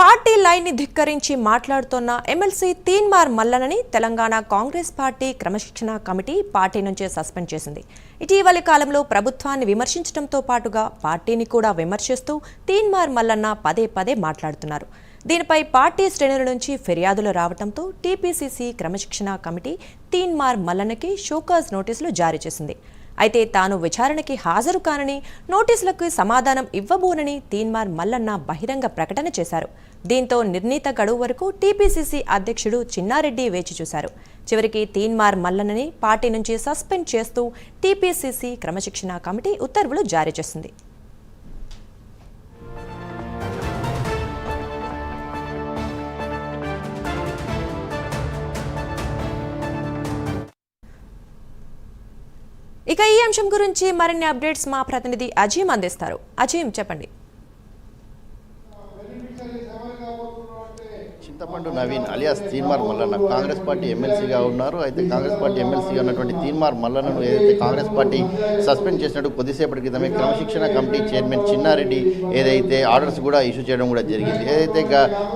Party లైన్ని ధిక్కరించి మాట్లాడుతున్న ఎమ్మెల్సీ తీన్మార్ మల్లనని తెలంగాణ కాంగ్రెస్ పార్టీ క్రమశిక్షణ కమిటీ పార్టీ నుంచే సస్పెండ్ చేసింది. ఇటీవలి కాలంలో ప్రభుత్వాన్ని విమర్శించడంతో పాటుగా పార్టీని కూడా విమర్శిస్తూ తీన్మార్ మల్లన్న పదే పదే మాట్లాడుతున్నారు. దీనిపై పార్టీ శ్రేణుల నుంచి ఫిర్యాదులు రావడంతో టీపీసీసీ క్రమశిక్షణ కమిటీ తీన్మార్ మల్లన్నకి షోకాజ్ నోటీసులు జారీ చేసింది. అయితే తాను విచారణకి హాజరు కానని నోటీసులకు సమాధానం ఇవ్వబోనని తీన్మార్ మల్లన్న బహిరంగ ప్రకటన చేశారు. దీంతో నిర్ణీత గడువు వరకు టీపీసీసీ అధ్యక్షుడు చిన్నారెడ్డి వేచి చూశారు. చివరికి తీన్మార్ మల్లన్నని పార్టీ నుంచి సస్పెండ్ చేస్తూ టీపీసీసీ క్రమశిక్షణ కమిటీ ఉత్తర్వులు జారీ చేసింది. ఇక ఈ అంశం గురించి మరిన్ని అప్డేట్స్ మా ప్రతినిధి అజీం అందిస్తారు. అజీం చెప్పండి. చింతపండు నవీన్ అలియాస్ తీన్మార్ మల్లన్న. కాంగ్రెస్ పార్టీ ఎమ్మెల్సీగా ఉన్నారు. అయితే కాంగ్రెస్ పార్టీ ఎమ్మెల్సీగా ఉన్నటువంటి తీన్మార్ మల్లన్నను ఏదైతే కాంగ్రెస్ పార్టీ సస్పెండ్ చేసినట్టు కొద్దిసేపటి క్రితమే క్రమశిక్షణ కమిటీ చైర్మన్ చిన్నారెడ్డి ఏదైతే ఆర్డర్స్ కూడా ఇష్యూ చేయడం కూడా జరిగింది. ఏదైతే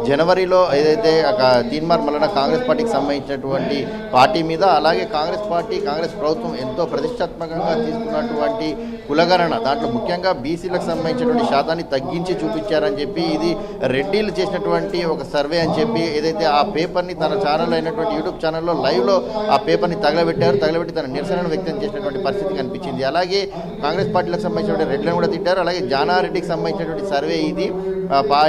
జనవరిలో ఏదైతే ఒక తీన్మార్ మల్లన్న కాంగ్రెస్ పార్టీకి సంబంధించినటువంటి పార్టీ మీద అలాగే కాంగ్రెస్ పార్టీ కాంగ్రెస్ ప్రభుత్వం ఎంతో ప్రతిష్టాత్మకంగా తీసుకున్నటువంటి కులగణన. దాంట్లో ముఖ్యంగా బీసీలకు సంబంధించినటువంటి శాతాన్ని తగ్గించి చూపించారని చెప్పి ఇది రెడ్డిలు చేసినటువంటి ఒక సర్వే అని చెప్పి ఏదైతే ఆ పేపర్ని తన ఛానల్ అయినటువంటి యూట్యూబ్ ఛానల్లో లైవ్లో ఆ పేపర్ని తగలబెట్టారు. తగలబెట్టి తన నిరసనను వ్యక్తం చేసినటువంటి పరిస్థితి కనిపించింది. అలాగే కాంగ్రెస్ పార్టీలకు సంబంధించినటువంటి రెడ్లను కూడా తిట్టారు. అలాగే జానారెడ్డికి సంబంధించినటువంటి సర్వే ఇది.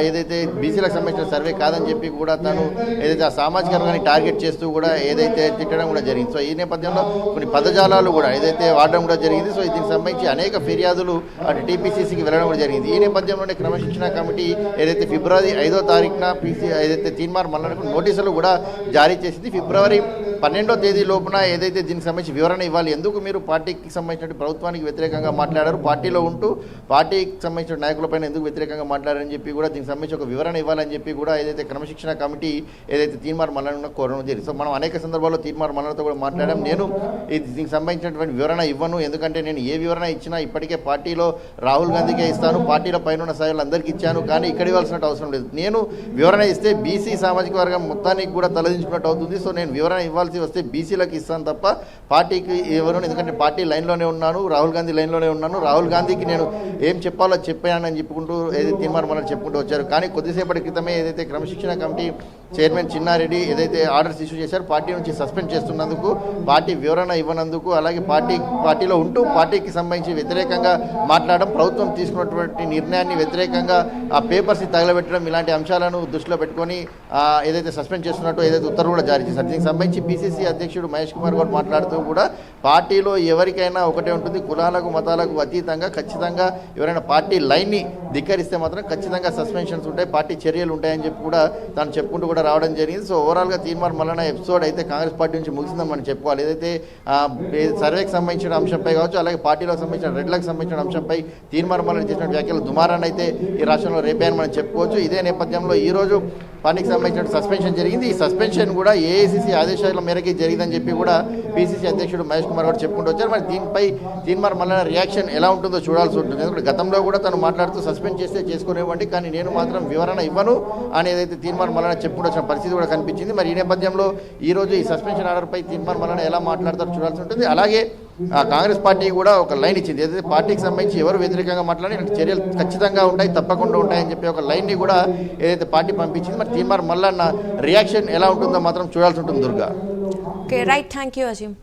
ఏదైతే బీసీలకు సంబంధించిన సర్వే కాదని చెప్పి కూడా తను ఏదైతే ఆ సామాజిక వర్గాన్ని టార్గెట్ చేస్తూ కూడా ఏదైతే తిట్టడం కూడా జరిగింది. సో ఈ నేపథ్యంలో కొన్ని పదజాలాలు కూడా ఏదైతే వాడడం కూడా జరిగింది. సో దీనికి సంబంధించి అనేక ఫిర్యాదులు అటు టీపీసీసీకి వెళ్ళడం కూడా జరిగింది. ఈ నేపథ్యంలోనే క్రమశిక్షణ కమిటీ ఏదైతే ఫిబ్రవరి ఐదో తారీఖున పీసీ ఏదైతే తీన్మార్ మల్లనకు నోటీసులు కూడా జారీ చేసింది. ఫిబ్రవరి పన్నెండో తేదీ లోపున ఏదైతే దీనికి సంబంధించి వివరణ ఇవ్వాలి ఎందుకు మీరు పార్టీకి సంబంధించిన ప్రభుత్వానికి వ్యతిరేకంగా మాట్లాడారు? పార్టీలో ఉంటూ పార్టీకి సంబంధించిన నాయకులపైన ఎందుకు వ్యతిరేకంగా మాట్లాడారని చెప్పి కూడా దీనికి సంబంధించి ఒక వివరణ ఇవ్వాలని చెప్పి కూడా ఏదైతే క్రమశిక్షణ కమిటీ ఏదైతే తీన్మార్ మల్లన్న కోరడం జరిగింది. సో మనం అనేక సందర్భాల్లో తీన్మార్ మల్లనతో కూడా మాట్లాడాం. నేను దీనికి సంబంధించినటువంటి వివరణ ఇవ్వను. ఎందుకంటే నేను ఏ వివరణ ఇచ్చినా ఇప్పటికే పార్టీలో రాహుల్ గాంధీకే ఇస్తాను పార్టీలో పైన అందరికీ ఇచ్చాను కానీ ఇక్కడ ఇవ్వాల్సిన అవసరం లేదు. నేను వివరణ ఇస్తే బీసీ సామాజిక వర్గం మొత్తానికి కూడా తలదించుకున్నట్టు అవుతుంది. సో నేను వివరణ ఇవ్వాల్సి వస్తే బీసీలకు ఇస్తాను తప్ప పార్టీకి ఎవరు ఎందుకంటే పార్టీ లైన్లోనే ఉన్నాను రాహుల్ గాంధీ లైన్లోనే ఉన్నాను. రాహుల్ గాంధీకి నేను ఏం చెప్పాలో చెప్పానని చెప్పుకుంటూ ఏదైతే తీర్మానం చెప్పుకుంటూ వచ్చారు. కానీ కొద్దిసేపటి క్రితమే ఏదైతే క్రమశిక్షణ కమిటీ చైర్మన్ చిన్నారెడ్డి ఏదైతే ఆర్డర్స్ ఇష్యూ చేశారో పార్టీ నుంచి సస్పెండ్ చేస్తున్నందుకు పార్టీ వివరణ ఇవ్వనందుకు అలాగే పార్టీ పార్టీలో ఉంటూ పార్టీకి సంబంధించి వ్యతిరేకంగా మాట్లాడడం ప్రభుత్వం తీసుకున్నటువంటి నిర్ణయాన్ని వ్యతిరేకంగా ఆ పేపర్స్ని తగలబెట్టడం ఇలాంటి అంశాలను దృష్టిలో పెట్టుకొని ఏదైతే సస్పెండ్ చేస్తున్నట్టు ఏదైతే ఉత్తర్వు కూడా జారీ చేశారు. దీనికి సంబంధించి పిసిసి అధ్యక్షుడు మహేష్ కుమార్ గౌడ్ మాట్లాడుతూ కూడా పార్టీలో ఎవరికైనా ఒకటే ఉంటుంది. కులాలకు మతాలకు అతీతంగా ఖచ్చితంగా ఎవరైనా పార్టీ లైన్ని ధిక్కరిస్తే మాత్రం ఖచ్చితంగా సస్పెన్షన్స్ ఉంటాయి పార్టీ చర్యలు ఉంటాయని చెప్పి కూడా తాను చెప్పుకుంటూ కూడా రావడం జరిగింది. సో ఓవరాల్గా తీర్మార్ మల్లన ఎపిసోడ్ అయితే కాంగ్రెస్ పార్టీ నుంచి ముగిసిందని మనం చెప్పుకోవాలి. ఏదైతే సర్వేకి సంబంధించిన అంశంపై కావచ్చు అలాగే పార్టీలకు సంబంధించిన రెడ్లకు సంబంధించిన అంశంపై తీర్మార్ మల్లన చేసిన వ్యాఖ్యలు దుమారాన్ని అయితే ఈ రాష్ట్రంలో రేపే అని మనం చెప్పుకోవచ్చు. ఇదే నేపథ్యంలో ఈ పనికి సంబంధించిన సస్పెన్షన్ జరిగింది. ఈ సస్పెన్షన్ కూడా ఏఐసిసి ఆదేశాల మేరకే జరిగిందని చెప్పి కూడా పిసిసి అధ్యక్షుడు మహేష్ కుమార్ గారు చెప్పుకుంటూ వచ్చారు. మరి దీనిపై తీన్మార్ మళ్ళీ రియాక్షన్ ఎలా ఉంటుందో చూడాల్సి ఉంటుంది. ఎందుకంటే గతంలో కూడా తను మాట్లాడుతూ సస్పెండ్ చేస్తే చేసుకునేవ్వండి కానీ నేను మాత్రం వివరణ ఇవ్వను అని ఏదైతే తీన్మార్ మళ్ళీ చెప్పుకుంటూ వచ్చిన పరిస్థితి కూడా కనిపించింది. మరి ఈ నేపథ్యంలో ఈ రోజు ఈ సస్పెన్షన్ ఆర్డర్పై తీన్మార్ మళ్ళీ ఎలా మాట్లాడతారో చూడాల్సి ఉంటుంది. అలాగే కాంగ్రెస్ పార్టీ కూడా ఒక లైన్ ఇచ్చింది. ఏదైతే పార్టీకి సంబంధించి ఎవరు వ్యతిరేకంగా మాట్లాడి ఇలాంటి చర్యలు ఖచ్చితంగా ఉంటాయి తప్పకుండా ఉంటాయని చెప్పి ఒక లైన్ని కూడా ఏదైతే పార్టీ పంపించింది మరి తీన్మార్ మల్లన్న రియాక్షన్ ఎలా ఉంటుందో మాత్రం చూడాల్సి ఉంటుంది Durga. Okay right thank you Azeem